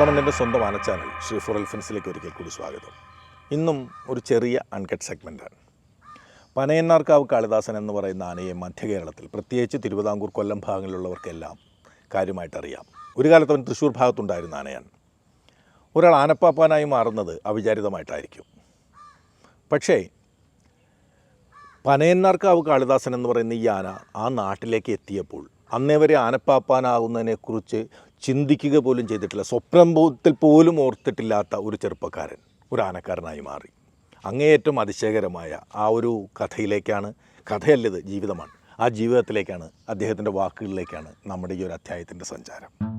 സ്വന്തം ആന ചാനൽ ശ്രീ ഫുറൽ ഫെൻസിലേക്ക് ഒരിക്കൽ കൂടി സ്വാഗതം. ഇന്നും ഒരു ചെറിയ അൺകട്ട് സെഗ്മെന്റാണ് പനയന്നാർക്കാവ് കാളിദാസൻ എന്ന് പറയുന്ന ആനയെ മധ്യ കേരളത്തിൽ പ്രത്യേകിച്ച് തിരുവിതാംകൂർ കൊല്ലം ഭാഗങ്ങളിലുള്ളവർക്കെല്ലാം കാര്യമായിട്ട് അറിയാം. ഒരു കാലത്ത് അവൻ തൃശ്ശൂർ ഭാഗത്തുണ്ടായിരുന്ന ആനയാണ്. ഒരാൾ ആനപ്പാപ്പാനായി മാറുന്നത് അവിചാരിതമായിട്ടായിരിക്കും. പക്ഷേ പനയന്നാർക്കാവ് കാളിദാസൻ എന്ന് പറയുന്ന ഈ ആന ആ നാട്ടിലേക്ക് എത്തിയപ്പോൾ അന്നേ വരെ ആനപ്പാപ്പാനാകുന്നതിനെക്കുറിച്ച് ചിന്തിക്കുക പോലും ചെയ്തിട്ടില്ല. സ്വപ്നത്തിൽ പോലും ഓർത്തിട്ടില്ലാത്ത ഒരു ചെറുപ്പക്കാരൻ ഒരു ആനക്കാരനായി മാറി. അങ്ങേയറ്റം അതിശയകരമായ ആ ഒരു കഥയിലേക്കാണ് കഥയല്ലത് ജീവിതമാണ്. ആ ജീവിതത്തിലേക്കാണ് അദ്ദേഹത്തിന്റെ വാക്കുകളിലേക്കാണ് നമ്മുടെ ഈ ഒരു അധ്യായത്തിന്റെ സഞ്ചാരം.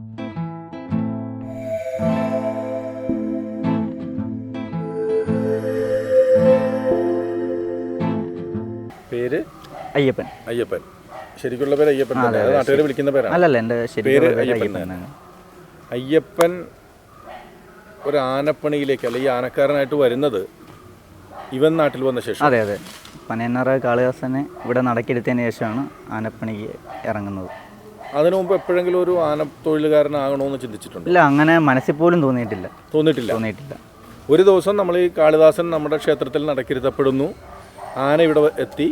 പേര്? അയ്യപ്പൻ. അയ്യപ്പൻ. ശരിക്കുള്ള പേര് അയ്യപ്പൻ നാട്ടുകാർ വിളിക്കുന്ന പേരാണ്. അല്ലല്ല എന്റെ പേര് അയ്യപ്പൻ അയ്യപ്പൻ ഒരു ആനപ്പണിയിലേക്ക് അല്ലെങ്കിൽ ആനക്കാരനായിട്ട് വരുന്നത് ഇവൻ നാട്ടിൽ വന്ന ശേഷം. അതെ അതെ. പനയന്നാറ കാളിദാസനെ ഇവിടെ നടക്കെടുത്തതിന് ശേഷമാണ് ആനപ്പണിക്ക് ഇറങ്ങുന്നത്. അതിനു മുമ്പ് എപ്പോഴെങ്കിലും ഒരു ആന തൊഴിലുകാരനാകണമെന്ന് ചിന്തിച്ചിട്ടുണ്ട്? ഇല്ല അങ്ങനെ മനസ്സിൽ പോലും തോന്നിയിട്ടില്ല. തോന്നിയിട്ടില്ല. തോന്നിയിട്ടില്ല. ഒരു ദിവസം നമ്മൾ ഈ കാളിദാസൻ നമ്മുടെ ക്ഷേത്രത്തിൽ നടക്കിരുത്തപ്പെടുന്നു. ആന ഇവിടെ എത്തി.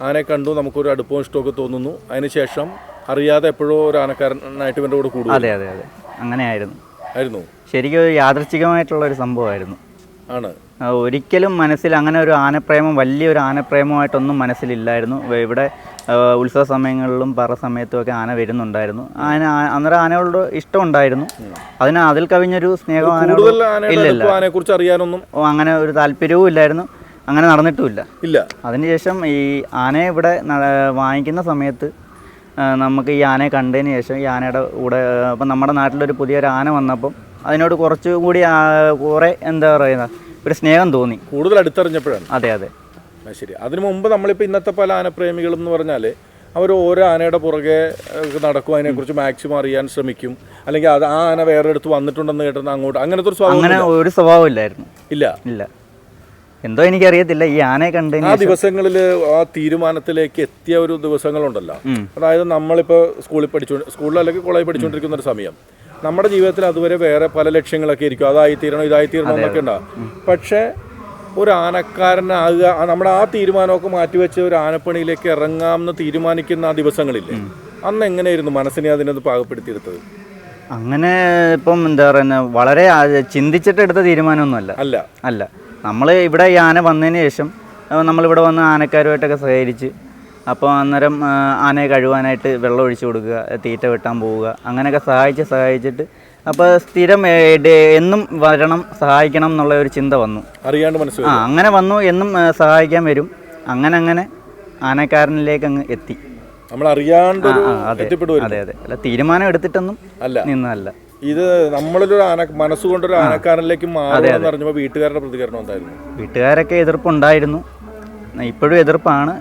ആനയെ കണ്ടു നമുക്കൊരു അടുപ്പവും ഇഷ്ടമൊക്കെ തോന്നുന്നു. അതിനുശേഷം അറിയാതെ എപ്പോഴോ ഒരു ആനക്കാരനായിട്ട് ഇവന്റെ കൂടെ കൂടും അതെ അതെ അതെ. അങ്ങനെയായിരുന്നു. ആയിരുന്നു? ശരിക്കും ഒരു യാദൃച്ഛികമായിട്ടുള്ള ഒരു സംഭവമായിരുന്നു. ആണ്. ഒരിക്കലും മനസ്സിൽ അങ്ങനെ ഒരു ആനപ്രേമം വലിയൊരു ആനപ്രേമമായിട്ടൊന്നും മനസ്സിലില്ലായിരുന്നു. ഇവിടെ ഉത്സവ സമയങ്ങളിലും പറ സമയത്തും ഒക്കെ ആന വരുന്നുണ്ടായിരുന്നു. ആന അന്നേരം ആനകളോട് ഇഷ്ടമുണ്ടായിരുന്നു. അതിന് അതിൽ കവിഞ്ഞൊരു സ്നേഹം ആന കൂടുതൽ ഇല്ല അടുപ്പം ആനയെക്കുറിച്ച് അറിയാനൊന്നും അങ്ങനെ ഒരു താല്പര്യവും ഇല്ലായിരുന്നു അങ്ങനെ നടന്നിട്ടുമില്ല. ഇല്ല. അതിനുശേഷം ഈ ആനയെ ഇവിടെ വാങ്ങിക്കുന്ന സമയത്ത് നമുക്ക് ഈ ആനയെ കണ്ടതിന് ശേഷം ഈ ആനയുടെ കൂടെ അപ്പം നമ്മുടെ നാട്ടിലൊരു പുതിയൊരു ആന വന്നപ്പം അതിനോട് കുറച്ചും കൂടി കുറേ എന്താ പറയുക ഒരു സ്നേഹം തോന്നി. കൂടുതൽ അടുത്തറിഞ്ഞപ്പോഴാണ്. അതെ അതെ. ശരി. അതിനു മുമ്പ് നമ്മളിപ്പോൾ ഇന്നത്തെ പല ആനപ്രേമികളും എന്ന് പറഞ്ഞാൽ അവർ ഓരോ ആനയുടെ പുറകെ നടക്കും. അതിനെക്കുറിച്ച് മാക്സിമം അറിയാൻ ശ്രമിക്കും. അല്ലെങ്കിൽ അത് ആ ആന വേറെ അടുത്ത് വന്നിട്ടുണ്ടെന്ന് കേട്ടെന്ന് അങ്ങോട്ട് അങ്ങനത്തെ ഒരു സ്വഭാവം അങ്ങനെ ഒരു സ്വഭാവം ഇല്ലായിരുന്നു. ഇല്ല. ഇല്ല. എന്തോ എനിക്കറിയത്തില്ല. ഈ ആനയെ കണ്ടതിന് ആ ദിവസങ്ങളിൽ ആ തീരുമാനത്തിലേക്ക് എത്തിയ ഒരു ദിവസങ്ങളുണ്ടല്ലോ. അതായത് നമ്മളിപ്പോൾ സ്കൂളിൽ പഠിച്ചു സ്കൂളിൽ അല്ലെങ്കിൽ കോളേജിൽ പഠിച്ചുകൊണ്ടിരിക്കുന്ന ഒരു സമയം. നമ്മുടെ ജീവിതത്തിൽ അതുവരെ വേറെ പല ലക്ഷ്യങ്ങളൊക്കെ ഇരിക്കും. അതായി തീരണം ഇതായി തീരണം എന്നൊക്കെ ഉണ്ടാവും. പക്ഷേ ഒരു ആനക്കാരനാകുക നമ്മുടെ ആ തീരുമാനമൊക്കെ മാറ്റിവെച്ച് ഒരു ആനപ്പണിയിലേക്ക് ഇറങ്ങാമെന്ന് തീരുമാനിക്കുന്ന ആ ദിവസങ്ങളില്ലേ അന്ന് എങ്ങനെയായിരുന്നു മനസ്സിനെ അതിനത് പാകപ്പെടുത്തിയെടുത്തത്? അങ്ങനെ ഇപ്പം എന്താ പറയുക വളരെ ചിന്തിച്ചിട്ട് എടുത്ത തീരുമാനമൊന്നുമല്ല. അല്ല. അല്ല. നമ്മൾ ഇവിടെ ഈ ആന വന്നതിന് ശേഷം നമ്മളിവിടെ വന്ന് ആനക്കാരുമായിട്ടൊക്കെ സഹകരിച്ച് അപ്പോൾ അന്നേരം ആനയെ കഴുകാനായിട്ട് വെള്ളം ഒഴിച്ചു കൊടുക്കുക തീറ്റ വെട്ടാൻ പോവുക അങ്ങനെയൊക്കെ സഹായിച്ച് സഹായിച്ചിട്ട് അപ്പോൾ സ്ഥിരം എന്നും വരണം സഹായിക്കണം എന്നുള്ള ഒരു ചിന്ത വന്നു. അറിയാണ്ട് മനസ്സിലായി. ആ അങ്ങനെ വന്നു എന്നും സഹായിക്കാൻ വരും. അങ്ങനെ അങ്ങനെ ആനക്കാരനിലേക്ക് അങ്ങ് എത്തി. നമ്മൾ അറിയാണ്ട് അതെ അതെ. അല്ല തീരുമാനം എടുത്തിട്ടൊന്നും അല്ല. നിന്നതല്ല. ഇത് നമ്മളൊരു ആന മനസ്സുകൊണ്ടൊരു ആനക്കാരനിലേക്ക് മാറുമെന്ന് അറിഞ്ഞപ്പോൾ വീട്ടുകാരുടെ പ്രതികരണം എന്തായിരുന്നു? വീട്ടുകാരൊക്കെ എതിർപ്പുണ്ടായിരുന്നു. ഇപ്പോഴും എതിർപ്പാണ്.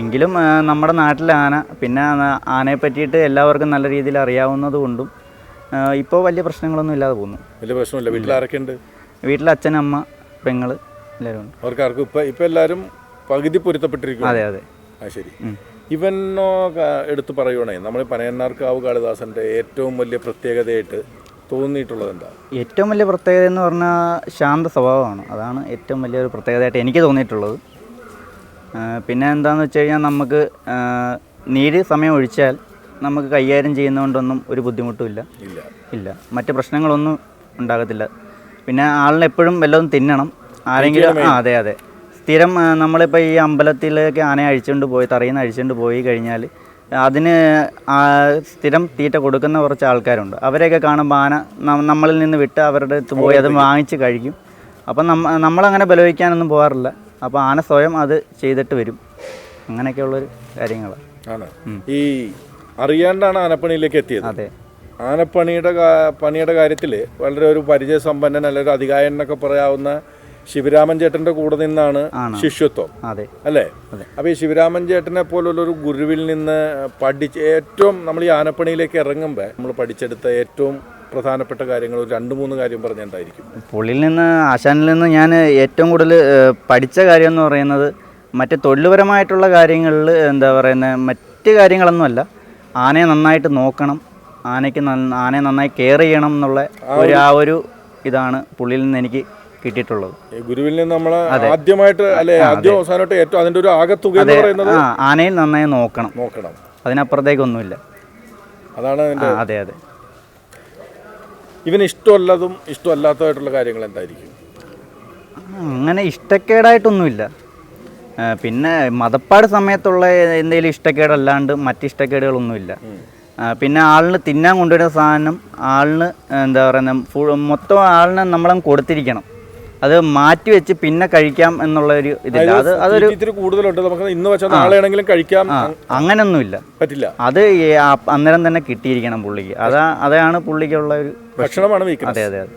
എങ്കിലും നമ്മുടെ നാട്ടിലെ ആന പിന്നെ ആനയെ പറ്റിയിട്ട് എല്ലാവർക്കും നല്ല രീതിയിൽ അറിയാവുന്നത് കൊണ്ടും ഇപ്പോൾ വലിയ പ്രശ്നങ്ങളൊന്നും ഇല്ലാതെ പോകുന്നു. വലിയ പ്രശ്നമില്ല. വീട്ടിൽ ആരൊക്കെ ഉണ്ട് വീട്ടിൽ അച്ഛൻ അമ്മ പെങ്ങൾ എല്ലാവരും ഉണ്ട്. അവർക്ക് ആർക്കും ഇപ്പം എല്ലാവരും പകുതി പൊരുത്തപ്പെട്ടിരിക്കും അതെ അതെ. ആ ശരി. ഇവനോ എടുത്തു എടുത്ത് പറയുവാണേ നമ്മൾ പനയന്നാർക്കാവ് കാളിദാസന്റെ ഏറ്റവും വലിയ പ്രത്യേകതയായിട്ട് തോന്നിയിട്ടുള്ളത് എന്താ ഏറ്റവും വലിയ പ്രത്യേകത എന്ന് പറഞ്ഞാൽ ശാന്ത സ്വഭാവമാണ്. അതാണ് ഏറ്റവും വലിയൊരു പ്രത്യേകതയായിട്ട് എനിക്ക് തോന്നിയിട്ടുള്ളത്. പിന്നെ എന്താണെന്ന് വെച്ച് കഴിഞ്ഞാൽ നമുക്ക് നീര് സമയം ഒഴിച്ചാൽ നമുക്ക് കൈകാര്യം ചെയ്യുന്നതുകൊണ്ടൊന്നും ഒരു ബുദ്ധിമുട്ടുമില്ല ഇല്ല. ഇല്ല. മറ്റ് പ്രശ്നങ്ങളൊന്നും ഉണ്ടാകത്തില്ല. പിന്നെ ആളിനെ എപ്പോഴും വല്ലതും തിന്നണം. ആരെങ്കിലും ആ അതെ അതെ. സ്ഥിരം നമ്മളിപ്പോൾ ഈ അമ്പലത്തിലേക്ക് ആനയെ അഴിച്ചുകൊണ്ട് പോയി തറയിൽ നിന്ന് അഴിച്ചുകൊണ്ട് പോയി കഴിഞ്ഞാൽ അതിന് സ്ഥിരം തീറ്റ കൊടുക്കുന്ന കുറച്ച് ആൾക്കാരുണ്ട്. അവരെയൊക്കെ കാണുമ്പോൾ ആന നമ്മളിൽ നിന്ന് വിട്ട് അവരുടെ അടുത്ത് പോയി അത് വാങ്ങിച്ച് കഴിക്കും. അപ്പം നമ്മ നമ്മളങ്ങനെ ബലവയ്ക്കാനൊന്നും പോകാറില്ല അപ്പോൾ ആന സ്വയം അത് ചെയ്തിട്ട് വരും. അങ്ങനെയൊക്കെയുള്ളൊരു കാര്യങ്ങളാണ് ഈ അറിയാണ്ടാണ് ആനപ്പണിയിലേക്ക് എത്തിയത്. അതെ. ആനപ്പണിയുടെ പണിയുടെ കാര്യത്തിൽ വളരെ ഒരു പരിചയസമ്പന്നൻ അല്ലെങ്കിൽ ഒരു അധികായൻ എന്നൊക്കെ പറയാവുന്ന ശിവരാമൻ ചേട്ടന്റെ കൂടെ നിന്നാണ് ശിഷ്യത്വം. അതെ. അല്ലേ? അപ്പൊ ഈ ശിവരാമൻ ചേട്ടനെ പോലുള്ള ഒരു ഗുരുവിൽ നിന്ന് പഠിച്ച് ഏറ്റവും നമ്മൾ ഈ ആനപ്പണിയിലേക്ക് ഇറങ്ങുമ്പോൾ നമ്മൾ പഠിച്ചെടുത്ത ഏറ്റവും പ്രധാനപ്പെട്ട കാര്യങ്ങൾ ഒരു രണ്ട് മൂന്ന് കാര്യം പറഞ്ഞെന്തായിരിക്കും പുള്ളിയിൽ നിന്ന് ആശാനിൽ നിന്ന് ഞാൻ ഏറ്റവും കൂടുതൽ പഠിച്ച കാര്യം എന്ന് പറയുന്നത് മറ്റ് തൊഴിൽപരമായിട്ടുള്ള കാര്യങ്ങളിൽ എന്താ പറയുന്നത് മറ്റ് കാര്യങ്ങളൊന്നുമല്ല ആനയെ നന്നായിട്ട് നോക്കണം ആനയ്ക്ക് ആനയെ നന്നായി കെയർ ചെയ്യണം എന്നുള്ള ഒരു ആ ഒരു ഇതാണ് പുള്ളിയിൽ നിന്ന് എനിക്ക് കിട്ടിയിട്ടുള്ളത്. ഗുരുവിൽ നിന്ന് നമ്മൾ ആദ്യമായിട്ട് അല്ലെ ആദ്യം അവസാനമായിട്ട് ഏറ്റവും അതിന്റെ ഒരു ആകത്തുക എന്ന് പറയുന്നത്? ആനയിൽ നന്നായി നോക്കണം. നോക്കണം. അതിനപ്പുറത്തേക്കൊന്നുമില്ല. അതാണ് അതെ അതെ. ഇവന് ഇഷ്ടമല്ലതും ഇഷ്ടമല്ലാത്തതായിട്ടുള്ള കാര്യങ്ങൾ എന്തായിരിക്കും? അങ്ങനെ ഇഷ്ടക്കേടായിട്ടൊന്നുമില്ല. പിന്നെ മതപ്പാട് സമയത്തുള്ള എന്തെങ്കിലും ഇഷ്ടക്കേടല്ലാണ്ട് മറ്റ് ഇഷ്ടക്കേടുകളൊന്നുമില്ല. പിന്നെ ആളിന് തിന്നാൻ കൊണ്ടുവരുന്ന സാധനം ആളിന് എന്താ പറയുക ഫുൾ മൊത്തം ആളിന് നമ്മളങ്ങ് കൊടുത്തിരിക്കണം. അത് മാറ്റി വെച്ച് പിന്നെ കഴിക്കാം എന്നുള്ള ഒരു ഇതില്ല. അത് അതൊരു ഇത്തിരി കൂടുതലുണ്ട്. നമുക്ക് ഇന്ന് വെച്ചാൽ നാളെയാണെങ്കിലും കഴിക്കാം. അങ്ങനൊന്നുമില്ല. പറ്റില്ല. അത് അന്നേരം തന്നെ കിട്ടിയിരിക്കണം പുള്ളിക്ക്. അതാ അതാണ് പുള്ളിക്കുള്ള ഒരു ഭക്ഷണമാണ് അതെ അതെ അതെ.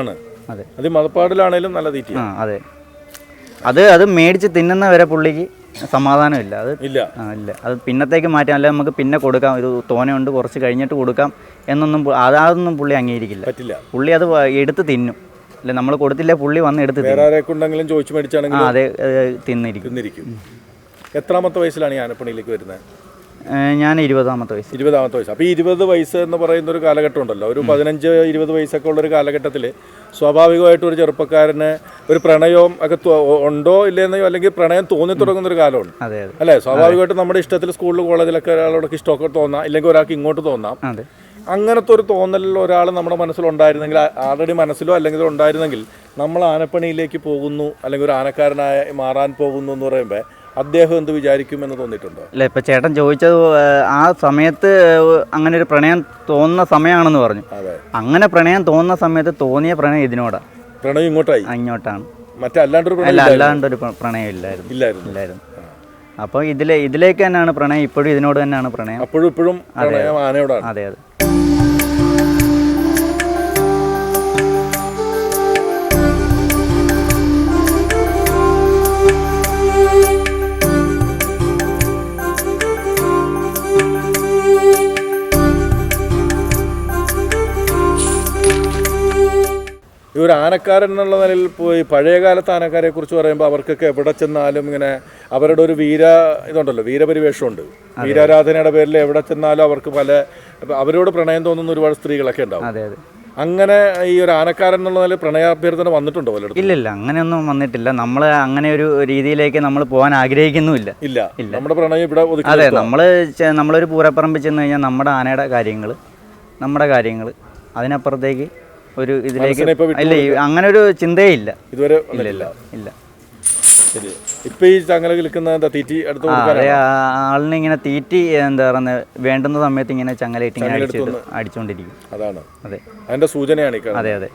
ആണ്. അതെ. അത് മതപ്പാടിലാണേലും നല്ല തീറ്റി ആ അതെ. അത് അത് മേടിച്ച് തിന്നുന്ന വരെ പുള്ളിക്ക് സമാധാനമില്ല. അത് ഇല്ല. ഇല്ല. അത് പിന്നത്തേക്ക് മാറ്റാം. അല്ലെങ്കിൽ നമുക്ക് പിന്നെ കൊടുക്കാം. ഇത് തോനെയുണ്ട് കുറച്ച് കഴിഞ്ഞിട്ട് കൊടുക്കാം എന്നൊന്നും അതാതൊന്നും അതൊന്നും പുള്ളി അംഗീകരിക്കില്ല. പറ്റില്ല. പുള്ളി അത് എടുത്ത് തിന്നും. അല്ലെ നമ്മൾ കൊടുത്തില്ല പുള്ളി വന്ന് എടുത്ത് വേറെ ചോദിച്ചു മേടിച്ചാണെങ്കിൽ അതെ തിന്നിരിക്കും. തിന്നിരിക്കും. എത്രാമത്തെ വയസ്സിലാണ് ഈ ആനപ്പണിയിലേക്ക് വരുന്നത്? ഞാൻ ഇരുപതാമത്തെ വയസ്സ് ഇരുപതാമത്തെ വയസ്സ്. അപ്പോൾ ഈ ഇരുപത് വയസ്സ് എന്ന് പറയുന്ന ഒരു കാലഘട്ടം ഉണ്ടല്ലോ. ഒരു പതിനഞ്ച് ഇരുപത് വയസ്സൊക്കെ ഉള്ളൊരു കാലഘട്ടത്തിൽ സ്വാഭാവികമായിട്ട് ഒരു ചെറുപ്പക്കാരന് ഒരു പ്രണയവും ഒക്കെ ഉണ്ടോ ഇല്ലെന്നോ അല്ലെങ്കിൽ പ്രണയം തോന്നി തുടങ്ങുന്ന ഒരു കാലമാണ് അല്ലേ? സ്വാഭാവികമായിട്ടും നമ്മുടെ ഇഷ്ടത്തിൽ സ്കൂളിൽ കോളേജിലൊക്കെ ഒരാളോടൊക്കെ ഇഷ്ടമൊക്കെ തോന്നാം ഇല്ലെങ്കിൽ ഒരാൾക്ക് ഇങ്ങോട്ട് തോന്നാം. അങ്ങനത്തെ ഒരു തോന്നലിൽ ഒരാൾ നമ്മുടെ മനസ്സിലുണ്ടായിരുന്നെങ്കിൽ ആൾറെഡി മനസ്സിലോ അല്ലെങ്കിൽ ഉണ്ടായിരുന്നെങ്കിൽ നമ്മൾ ആനപ്പണിയിലേക്ക് പോകുന്നു അല്ലെങ്കിൽ ഒരു ആനക്കാരനായ മാറാൻ പോകുന്നു എന്ന് പറയുമ്പോൾ അദ്ദേഹം എന്ത് വിചാരിക്കുമെന്ന് തോന്നിയിട്ടുണ്ടോ? അല്ല ഇപ്പം ചേട്ടൻ ചോദിച്ചത് ആ സമയത്ത് അങ്ങനെ ഒരു പ്രണയം തോന്നുന്ന സമയമാണെന്ന് പറഞ്ഞു. അതെ. അങ്ങനെ പ്രണയം തോന്നുന്ന സമയത്ത് തോന്നിയ പ്രണയം ഇതിനോടാണ് പ്രണയം ഇങ്ങോട്ടായി? അങ്ങോട്ടാണ് മറ്റല്ലാണ്ടൊരു അല്ലാണ്ടൊരു പ്ര- പ്രണയം ഇല്ലായിരുന്നു. ഇല്ലായിരുന്നു. ഇല്ലായിരുന്നു. അപ്പോൾ ഇതിലെ ഇതിലേക്ക് തന്നെയാണ് പ്രണയം ഇപ്പോഴും ഇതിനോട് തന്നെയാണ് പ്രണയം. അപ്പോഴും ഇപ്പോഴും അതെ അതെ. ഈ ഒരു ആനക്കാരൻ എന്നുള്ള നിലയിൽ പോയി പഴയകാലത്ത് ആനക്കാരെ കുറിച്ച് പറയുമ്പോൾ അവർക്കൊക്കെ എവിടെ ചെന്നാലും ഇങ്ങനെ അവരുടെ ഒരു വീര ഇതുണ്ടല്ലോ വീരപരിവേഷമുണ്ട്. വീരാരാധനയുടെ പേരിൽ എവിടെ ചെന്നാലും അവർക്ക് പല അവരോട് പ്രണയം തോന്നുന്ന ഒരുപാട് സ്ത്രീകളൊക്കെ ഉണ്ടാവും. അതെ അതെ. അങ്ങനെ ഈ ഒരു ആനക്കാരൻ എന്നുള്ള നിലയിൽ പ്രണയാഭ്യർത്ഥന വന്നിട്ടുണ്ടോ പലയിടത്തും? ഇല്ല ഇല്ല. അങ്ങനെയൊന്നും വന്നിട്ടില്ല. നമ്മൾ അങ്ങനെ ഒരു രീതിയിലേക്ക് നമ്മൾ പോകാൻ ആഗ്രഹിക്കുന്നുമില്ല. ഇല്ല. ഇല്ല. നമ്മുടെ പ്രണയം ഇവിടെ അതെ നമ്മൾ നമ്മളൊരു പൂരപ്പറമ്പിൽ ചെന്ന് കഴിഞ്ഞാൽ നമ്മുടെ ആനയുടെ കാര്യങ്ങൾ നമ്മുടെ കാര്യങ്ങൾ അതിനപ്പുറത്തേക്ക് ഒരു ഇതിലേക്ക് അല്ല ഇല്ല അങ്ങനെ ഒരു ചിന്തയേ ഇല്ല. ഇതുവരെ ഇല്ല ഇല്ല ശരി. ഇപ്പൊ ഈ ചങ്ങല വിൽക്കുന്ന എന്താ തീറ്റി കൊടുക്കാനാണ്? ആളിനെ ഇങ്ങനെ തീറ്റി എന്താ പറയുന്നത് വേണ്ടുന്ന സമയത്ത് ഇങ്ങനെ ചങ്ങലയിട്ട് ഇങ്ങനെ അടിച്ചിട്ട് അടിച്ചുകൊണ്ടിരിക്കും അതാണ്. അതെ. അതിന്റെ സൂചനയാണ് അതെ അതെ.